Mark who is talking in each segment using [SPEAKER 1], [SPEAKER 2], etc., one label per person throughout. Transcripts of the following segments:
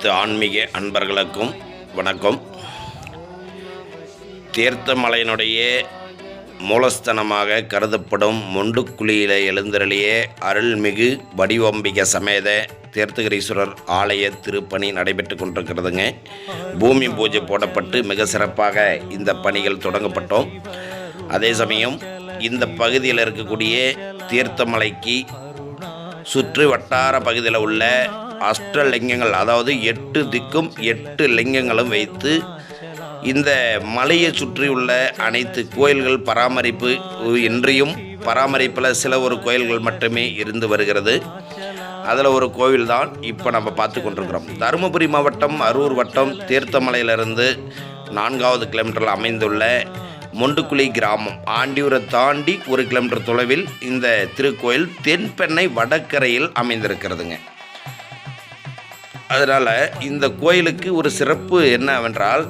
[SPEAKER 1] அனைத்து ஆன்மீக அன்பர்களுக்கும் வணக்கம். தீர்த்தமலையினுடைய மூலஸ்தனமாக கருதப்படும் மொண்டுக்குழியில் எழுந்தருளிய அருள்மிகு வடிவம்பிக சமேத தீர்த்தகிரீஸ்வரர் ஆலய திருப்பணி நடைபெற்று கொண்டிருக்கிறதுங்க. பூமி பூஜை போடப்பட்டு மிக சிறப்பாக இந்த பணிகள் தொடங்கப்பட்டோம். அதே சமயம் இந்த பகுதியில் இருக்கக்கூடிய தீர்த்தமலைக்கு சுற்று வட்டார பகுதியில் உள்ள அஷ்டலிங்கங்கள் அதாவது எட்டு திக்கும் எட்டு லிங்கங்களும் வைத்து இந்த மலையை சுற்றியுள்ள அனைத்து கோயில்கள் பராமரிப்பு இன்றியும் பராமரிப்பில் சில ஒரு கோயில்கள் மட்டுமே இருந்து வருகிறது. அதில் ஒரு கோவில் தான் இப்போ நம்ம பார்த்து கொண்டிருக்கிறோம். தருமபுரி மாவட்டம் அரூர் வட்டம் தீர்த்தமலையிலிருந்து நான்காவது கிலோமீட்டரில் அமைந்துள்ள மொண்டுக்குழி கிராமம். ஆண்டியூரை தாண்டி ஒரு கிலோமீட்டர் தொலைவில் இந்த திருக்கோயில் தென்பெண்ணை வடக்கரையில் அமைந்திருக்கிறதுங்க. அதனால் இந்த கோயிலுக்கு ஒரு சிறப்பு என்னவென்றால்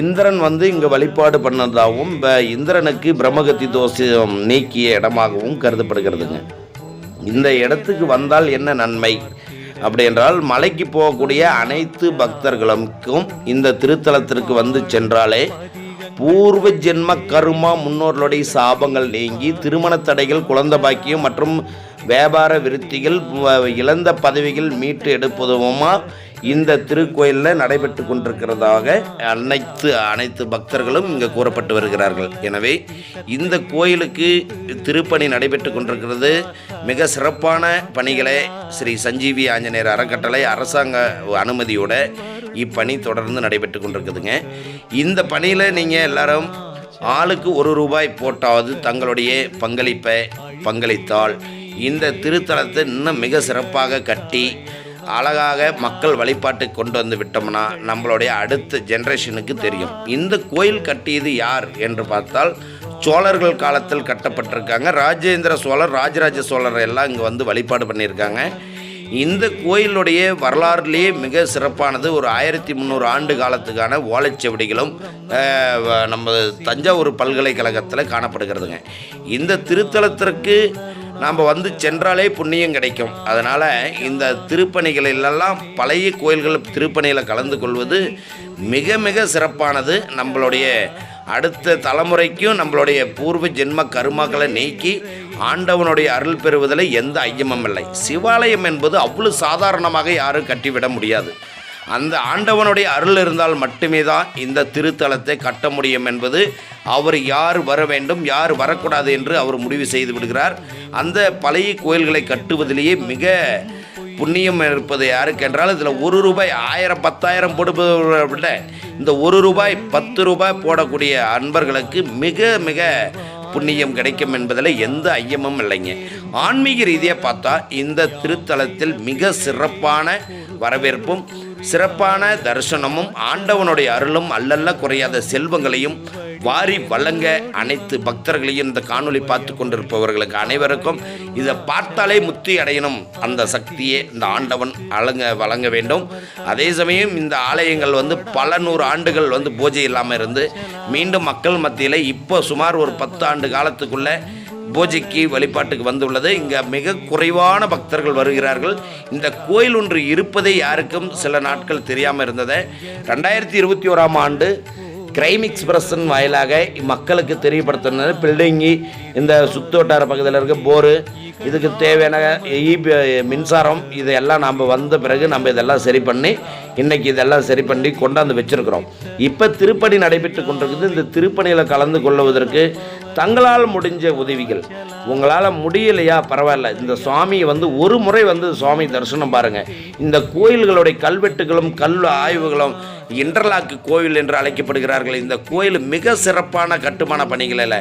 [SPEAKER 1] இந்திரன் வந்து இங்கே வழிபாடு பண்ணதாகவும் இந்திரனுக்கு பிரம்மகத்தி தோஷம் நீக்கிய இடமாகவும் கருதப்படுகிறதுங்க. இந்த இடத்துக்கு வந்தால் என்ன நன்மை? அப்படி என்றால் மலைக்கு போகக்கூடிய அனைத்து பக்தர்களுக்கும் இந்த திருத்தலத்திற்கு வந்து சென்றாலே பூர்வ ஜென்ம கருமா முன்னோர்களுடைய சாபங்கள் நீங்கி திருமண தடைகள் குழந்தை பாக்கியம் மற்றும் வியாபார விருத்திகள் வ- இழந்த பதவிகள் மீட்டு எடுப்பதுமா? இந்த திருக்கோயிலில் நடைபெற்று கொண்டிருக்கிறதாக அனைத்து அனைத்து பக்தர்களும் இங்கே கூறப்பட்டு வருகிறார்கள். எனவே இந்த கோயிலுக்கு திருப்பணி நடைபெற்று கொண்டிருக்கிறது. மிக சிறப்பான பணிகளை ஸ்ரீ சஞ்சீவி ஆஞ்சநேயர் அறக்கட்டளை அரசாங்க அனுமதியோட இப்பணி தொடர்ந்து நடைபெற்று கொண்டிருக்குதுங்க. இந்த பணியில் நீங்கள் எல்லாரும் ஆளுக்கு ஒரு ரூபாய் போட்டாவது தங்களுடைய பங்களிப்பை பங்களித்தால் இந்த திருத்தலத்தை இன்னும் மிக சிறப்பாக கட்டி அழகாக மக்கள் வழிபாட்டு கொண்டு வந்து விட்டோம்னா நம்மளுடைய அடுத்த ஜென்ரேஷனுக்கு தெரியும். இந்த கோயில் கட்டியது யார் என்று பார்த்தால் சோழர்கள் காலத்தில் கட்டப்பட்டிருக்காங்க. ராஜேந்திர சோழர் ராஜராஜ சோழர் எல்லாம் இங்கே வந்து வழிபாடு பண்ணியிருக்காங்க. இந்த கோயிலுடைய வரலாறுலேயே மிக சிறப்பானது ஒரு ஆயிரத்தி முந்நூறு ஆண்டு காலத்துக்கான ஓலைச்சுவடிகளும் நம்ம தஞ்சாவூர் பல்கலைக்கழகத்தில் காணப்படுகிறதுங்க. இந்த திருத்தலத்திற்கு நாம் வந்து சென்றாலே புண்ணியம் கிடைக்கும். அதனால் இந்த திருப்பணிகளிலெல்லாம் பழைய கோயில்கள் திருப்பணியில் கலந்து கொள்வது மிக மிக சிறப்பானது. நம்மளுடைய அடுத்த தலைமுறைக்கும் நம்மளுடைய பூர்வ ஜென்ம கருமாக்களை நீக்கி ஆண்டவனுடைய அருள் பெறுவதில் எந்த ஐயமும் இல்லை. சிவாலயம் என்பது அவ்வளோ சாதாரணமாக யாரும் கட்டிவிட முடியாது. அந்த ஆண்டவனுடைய அருள் இருந்தால் மட்டுமே தான் இந்த திருத்தலத்தை கட்ட முடியும் என்பது அவர் யார் வர வேண்டும் யார் வரக்கூடாது என்று அவர் முடிவு செய்து விடுகிறார். அந்த பழைய கோயில்களை கட்டுவதிலேயே மிக புண்ணியம் இருப்பது யாருக்கு என்றால் இதில் ஒரு ரூபாய் ஆயிரம் பத்தாயிரம் போடுவதை விட இந்த ஒரு ரூபாய் பத்து ரூபாய் போடக்கூடிய அன்பர்களுக்கு மிக மிக புண்ணியம் கிடைக்கும் என்பதில் எந்த ஐயமும் இல்லைங்க. ஆன்மீக ரீதியாக பார்த்தா இந்த திருத்தலத்தில் மிக சிறப்பான வரவேற்பும் சிறப்பான தரிசனமும் ஆண்டவனுடைய அருளும் அல்லல்ல குறையாத செல்வங்களையும் வாரி வழங்க அனைத்து பக்தர்களையும் இந்த காணொளி பார்த்து கொண்டிருப்பவர்களுக்கு அனைவருக்கும் இதை பார்த்தாலே முத்தி அடையணும் அந்த சக்தியை இந்த ஆண்டவன் அழங்க வழங்க வேண்டும். அதே சமயம் இந்த ஆலயங்கள் வந்து பல நூறு ஆண்டுகள் வந்து பூஜை இல்லாமல் இருந்து மீண்டும் மக்கள் மத்தியில் இப்போ சுமார் ஒரு பத்து ஆண்டு காலத்துக்குள்ளே பூஜைக்கு வழிபாட்டுக்கு வந்துள்ளது. இங்கே மிக குறைவான பக்தர்கள் வருகிறார்கள். இந்த கோயில் ஒன்று இருப்பதை யாருக்கும் சில நாட்கள் தெரியாமல் இருந்தது. ரெண்டாயிரத்தி இருபத்தி ஓராம் ஆண்டு கிரைம் எக்ஸ்பிரஸன் வாயிலாக மக்களுக்கு தெரியப்படுத்தினது பில்டிங்கி இந்த சுத்தோட்டார பகுதியில் இருக்க போரு இதுக்கு தேவையான ஈபி மின்சாரம் இதையெல்லாம் நாம் வந்த பிறகு நம்ம இதெல்லாம் சரி பண்ணி இன்றைக்கி இதெல்லாம் சரி பண்ணி கொண்டாந்து வச்சிருக்கிறோம். இப்போ திருப்பணி நடைபெற்று கொண்டிருக்குது. இந்த திருப்பணியில் கலந்து கொள்வதற்கு தங்களால் முடிஞ்ச உதவிகள். உங்களால் முடியலையா? பரவாயில்ல. இந்த சுவாமியை வந்து ஒரு முறை வந்து சுவாமி தரிசனம் பாருங்கள் இந்த கோயில்களுடைய கல்வெட்டுகளும் கல் ஆய்வுகளும் இன்டர்லாக்கு கோவில் என்று அழைக்கப்படுகிறார்கள். இந்த கோயில் மிக சிறப்பான கட்டுமான பணிகளில்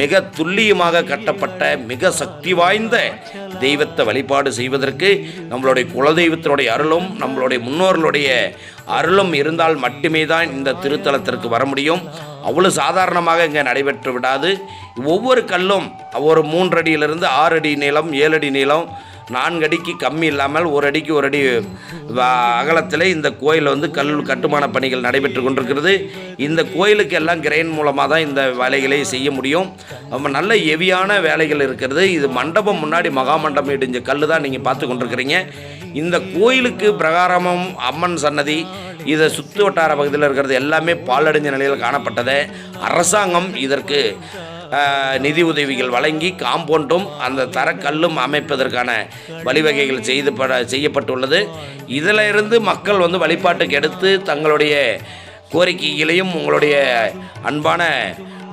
[SPEAKER 1] மிக துல்லியமாக கட்டப்பட்ட மிக சக்தி வாய்ந்த தெய்வத்தை வழிபாடு செய்வதற்கு நம்மளுடைய குலதெய்வத்தினுடைய அருளும் நம்மளுடைய முன்னோர்களுடைய அருளும் இருந்தால் மட்டுமே தான் இந்த திருத்தலத்திற்கு வர முடியும். அவ்வளோ சாதாரணமாக இங்கே நடைபெற்று விடாது. ஒவ்வொரு கல்லும் ஒரு மூன்றடியிலிருந்து ஆறு அடி நீளம் ஏழு அடி நீளம் நான்கு அடிக்கு கம்மி இல்லாமல் ஒரு அடிக்கு ஒரு அடி அகலத்தில் இந்த கோயில் வந்து கல் கட்டுமான பணிகள் நடைபெற்று கொண்டிருக்கிறது. இந்த கோயிலுக்கு எல்லாம் கிரெயின் மூலமாக தான் இந்த வேலைகளை செய்ய முடியும். ரொம்ப நல்ல ஹெவியான வேலைகள் இருக்கிறது. இது மண்டபம் முன்னாடி மகா மண்டபம் இடிஞ்ச கல் தான் நீங்கள் பார்த்து கொண்டிருக்கிறீங்க. இந்த கோயிலுக்கு பிரகாரமும் அம்மன் சன்னதி இதை சுற்று வட்டார பகுதியில் இருக்கிறது எல்லாமே பாலடைஞ்ச நிலையில் காணப்பட்டதை. அரசாங்கம் இதற்கு நிதி உதவிகள் வழங்கி காம்பவுண்டும் அந்த தரக்கல்லும் அமைப்பதற்கான வழிவகைகள் செய்து பட செய்யப்பட்டுள்ளது. இதில் இருந்து மக்கள் வந்து வழிபாட்டுக்கு எடுத்து தங்களுடைய கோரிக்கைகளையும் உங்களுடைய அன்பான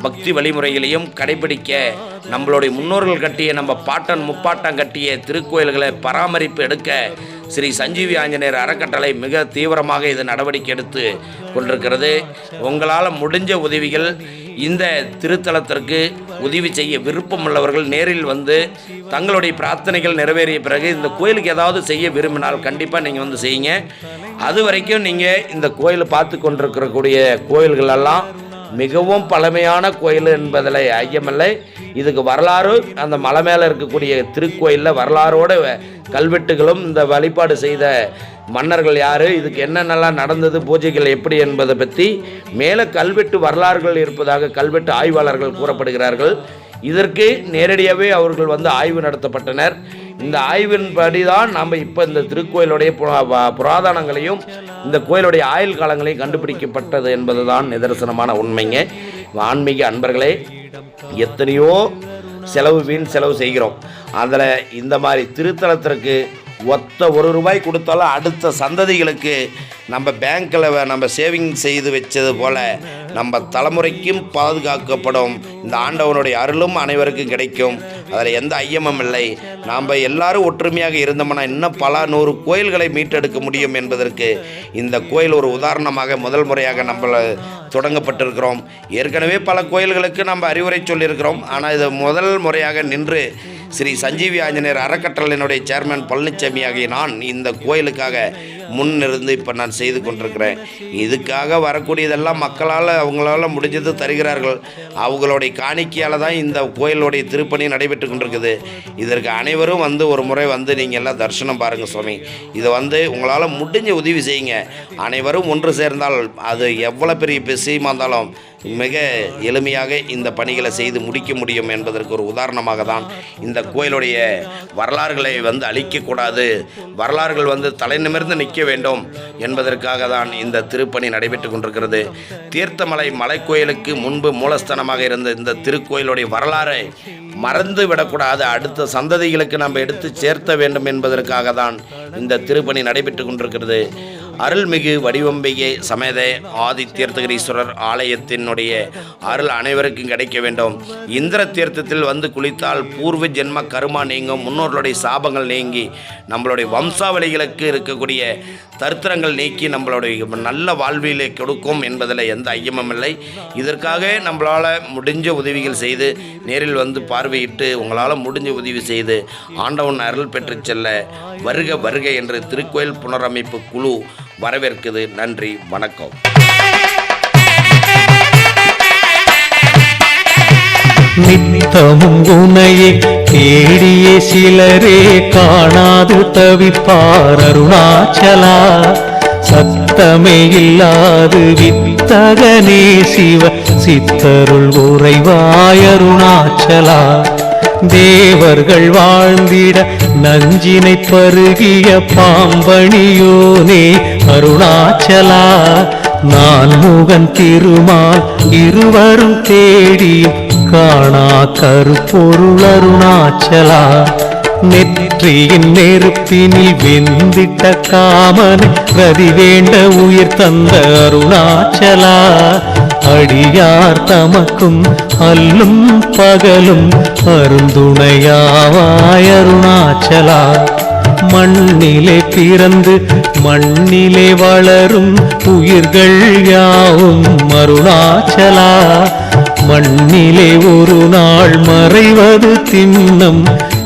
[SPEAKER 1] பக்தி வழிமுறைகளையும் கடைபிடிக்க நம்மளுடைய முன்னோர்கள் கட்டிய நம்ம பாட்டன் முப்பாட்டம் கட்டிய திருக்கோயில்களை பராமரிப்பு எடுக்க ஸ்ரீ சஞ்சீவி ஆஞ்சநேயர் அறக்கட்டளை மிக தீவிரமாக இது நடவடிக்கை எடுத்து கொண்டிருக்கிறது. உங்களால் முடிஞ்ச உதவிகள் இந்த திருத்தலத்திற்கு உதவி செய்ய விருப்பம் உள்ளவர்கள் நேரில் வந்து தங்களுடைய பிரார்த்தனைகள் நிறைவேறிய பிறகு இந்த கோயிலுக்கு ஏதாவது செய்ய விரும்பினால் கண்டிப்பாக நீங்கள் வந்து செய்யுங்க. அது வரைக்கும் நீங்கள் இந்த கோயில் பார்த்து கொண்டிருக்கிறக்கூடிய கோயில்கள் எல்லாம் மிகவும் பழமையான கோயில் என்பதில் ஐயமில்லை. இதுக்கு வரலாறு அந்த மலை மேலே இருக்கக்கூடிய திருக்கோயிலில் வரலாறோட கல்வெட்டுகளும் இந்த வழிபாடு செய்த மன்னர்கள் யார் இதுக்கு என்னென்னலாம் நடந்தது பூஜைகள் எப்படி என்பதை பற்றி மேலே கல்வெட்டு வரலாறுகள் இருப்பதாக கல்வெட்டு ஆய்வாளர்கள் கூறப்படுகிறார்கள். இதற்கு நேரடியாகவே அவர்கள் வந்து ஆய்வு நடத்தப்பட்டனர். இந்த ஆய்வின்படி தான் நம்ம இப்போ இந்த திருக்கோயிலுடைய புரா- புராதனங்களையும் இந்த கோயிலுடைய ஆயுள் காலங்களையும் கண்டுபிடிக்கப்பட்டது என்பதுதான் நிதர்சனமான உண்மைங்க. ஆன்மீக அன்பர்களே எத்தனையோ செலவு வீண் செலவு செய்கிறோம். அதில் இந்த மாதிரி திருத்தலத்திற்கு ஒத்த ஒரு ரூபாய் கொடுத்தாலும் அடுத்த சந்ததிகளுக்கு நம்ம பேங்க்கில் நம்ம சேவிங் செய்து வச்சது போல் நம்ம தலைமுறைக்கும் பாதுகாக்கப்படும். இந்த ஆண்டவனுடைய அருளும் அனைவருக்கும் கிடைக்கும். அதில் எந்த ஐயமும் இல்லை. நாம் எல்லாரும் ஒற்றுமையாக இருந்தோம்னா இன்னும் பல நூறு கோயில்களை மீட்டெடுக்க முடியும் என்பதற்கு இந்த கோயில் ஒரு உதாரணமாக முதல் முறையாக நம்மள தொடங்கப்பட்டிருக்கிறோம். ஏற்கனவே பல கோயில்களுக்கு நம்ம அறிவுரை சொல்லியிருக்கிறோம். ஆனால் இது முதல் முறையாக நின்று ஸ்ரீ சஞ்சீவி ஆஞ்சநேயர் அறக்கட்டளையினுடைய சேர்மன் பழனிசாமி ஆகிய நான் இந்த கோயிலுக்காக முன் இருந்து இப்போ நான் செய்து கொண்டிருக்கிறேன். இதுக்காக வரக்கூடியதெல்லாம் மக்களால் அவங்களால முடிஞ்சது தருகிறார்கள். அவங்களுடைய காணிக்கையால் தான் இந்த கோயிலுடைய திருப்பணி நடைபெற்று கொண்டிருக்குது. இதற்கு அனைவரும் வந்து ஒரு முறை வந்து நீங்கள் எல்லாம் தரிசனம் பாருங்கள் சுவாமி. இதை வந்து உங்களால் முடிஞ்ச உதவி செய்யுங்க. அனைவரும் ஒன்று சேர்ந்தால் அது எவ்வளோ பெரிய விஷயமா இருந்தாலும் மிக எளிமையாக இந்த பணிகளை செய்து முடிக்க முடியும் என்பதற்கு ஒரு உதாரணமாக தான் இந்த கோயிலுடைய வரலாறுகளை வந்து அழிக்கக்கூடாது வரலாறுகள் வந்து தலை நிமிர்ந்து வைக்க வேண்டும். என்பதற்காக தான் இந்த திருப்பணி நடைபெற்று கொண்டிருக்கிறது. தீர்த்தமலை மலைக்கோயிலுக்கு முன்பு மூலஸ்தானமாக இருந்த இந்த திருக்கோயிலுடைய வரலாறை மறந்து விடக்கூடாது. அடுத்த சந்ததிகளுக்கு நம்ம எடுத்து சேர்த்த வேண்டும் என்பதற்காக தான் இந்த திருப்பணி நடைபெற்று கொண்டிருக்கிறது. அருள்மிகு வடிவம்பிகை சமேத ஆதி தீர்த்தகிரீஸ்வரர் ஆலயத்தினுடைய அருள் அனைவருக்கும் கிடைக்க வேண்டும். இந்திர தீர்த்தத்தில் வந்து குளித்தால் பூர்வ ஜென்ம கருமா நீங்கும் முன்னோர்களுடைய சாபங்கள் நீங்கி நம்மளுடைய வம்சாவளிகளுக்கு இருக்கக்கூடிய தரித்திரங்கள் நீக்கி நம்மளுடைய நல்ல வாழ்வியலை கொடுக்கும் என்பதில் எந்த ஐயமும் இல்லை. இதற்காக நம்மளால் முடிஞ்ச உதவிகள் செய்து நேரில் வந்து பார்வையிட்டு உங்களால் முடிஞ்ச உதவி செய்து ஆண்டவன் அருள் பெற்று செல்ல வருக வருக என்று திருக்கோயில் புனரமைப்பு குழு வரவேற்குது. நன்றி வணக்கம்.
[SPEAKER 2] நித்தமும் உனையை தேடிய சிலரே காணாது தவிப்பார் அருணாச்சலா. சத்தமே இல்லாது வித்தகனே சிவ சித்தருள் உறைவாய் அருணாச்சலா. தேவர்கள் வாழ்ந்திட நஞ்சினை பருகிய பாம்பணியோனே அருணாச்சலா நான் முகன் திருமால் இருவரும் தேடியும் காணா கருப்பொருள் அருணாச்சலா. நெற்றியின் நெருப்பினில் வெந்திட்ட காமனை பிரதி வேண்ட உயிர் தந்த அருணாச்சலா. அடியார் தமக்கும் அல்லும் பகலும் அருந்துணையாவாய் அருணாச்சலா. மண்ணிலே பிறந்து மண்ணிலே வளரும் உயிர்கள் யாவும் மருணாச்சலா மண்ணிலே ஒரு நாள் மறைவது திண்ணம்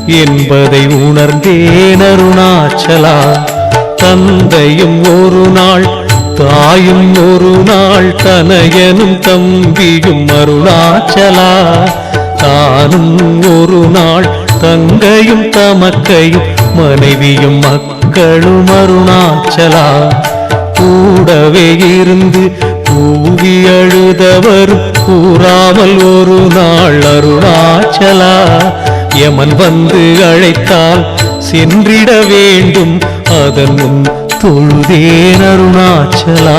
[SPEAKER 2] என்பதை உணர்ந்தேன் அருணாச்சலா. தந்தையும் ஒரு நாள் தாயும் ஒரு நாள் தனையனும் தம்பியும் அருணாச்சலா. தானும் ஒரு நாள் தங்கையும் தமக்கையும் மனைவியும் மக்களும் அருணாச்சலா. கூடவே இருந்து கூவி அழுதவர் கூறாமல் ஒரு நாள் அருணாச்சலா. யமன் வந்து அழைத்தால் சென்றிட வேண்டும் அதன் முன் தொழுதேன் அருணாச்சலா.